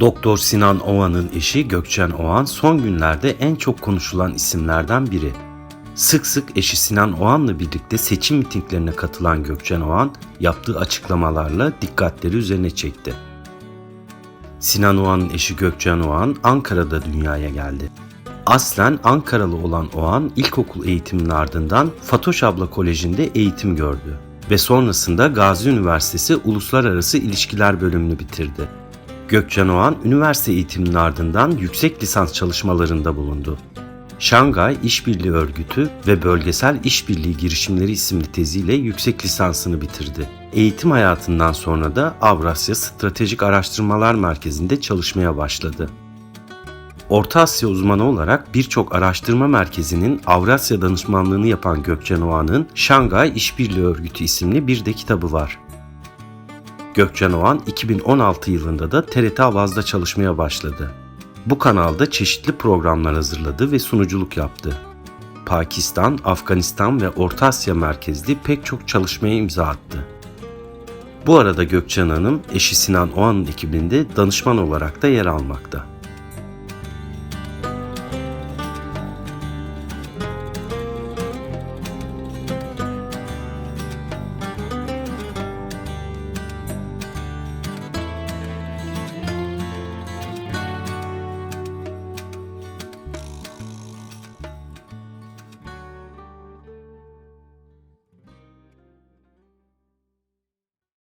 Doktor Sinan Oğan'ın eşi Gökçen Oğan son günlerde en çok konuşulan isimlerden biri. Sık sık eşi Sinan Oğan'la birlikte seçim mitinglerine katılan Gökçen Oğan yaptığı açıklamalarla dikkatleri üzerine çekti. Sinan Oğan'ın eşi Gökçen Oğan Ankara'da dünyaya geldi. Aslen Ankaralı olan Oğan ilkokul eğitiminin ardından Fatoş Abla Koleji'nde eğitim gördü ve sonrasında Gazi Üniversitesi Uluslararası İlişkiler bölümünü bitirdi. Gökçen Oğan üniversite eğitiminin ardından yüksek lisans çalışmalarında bulundu. Şangay İşbirliği Örgütü ve Bölgesel İşbirliği Girişimleri isimli teziyle yüksek lisansını bitirdi. Eğitim hayatından sonra da Avrasya Stratejik Araştırmalar Merkezi'nde çalışmaya başladı. Orta Asya uzmanı olarak birçok araştırma merkezinin Avrasya danışmanlığını yapan Gökçen Oğan'ın Şangay İşbirliği Örgütü isimli bir de kitabı var. Gökçen Oğan 2016 yılında da TRT Avaz'da çalışmaya başladı. Bu kanalda çeşitli programlar hazırladı ve sunuculuk yaptı. Pakistan, Afganistan ve Orta Asya merkezli pek çok çalışmaya imza attı. Bu arada Gökçen Hanım eşi Sinan Oğan'ın ekibinde danışman olarak da yer almakta.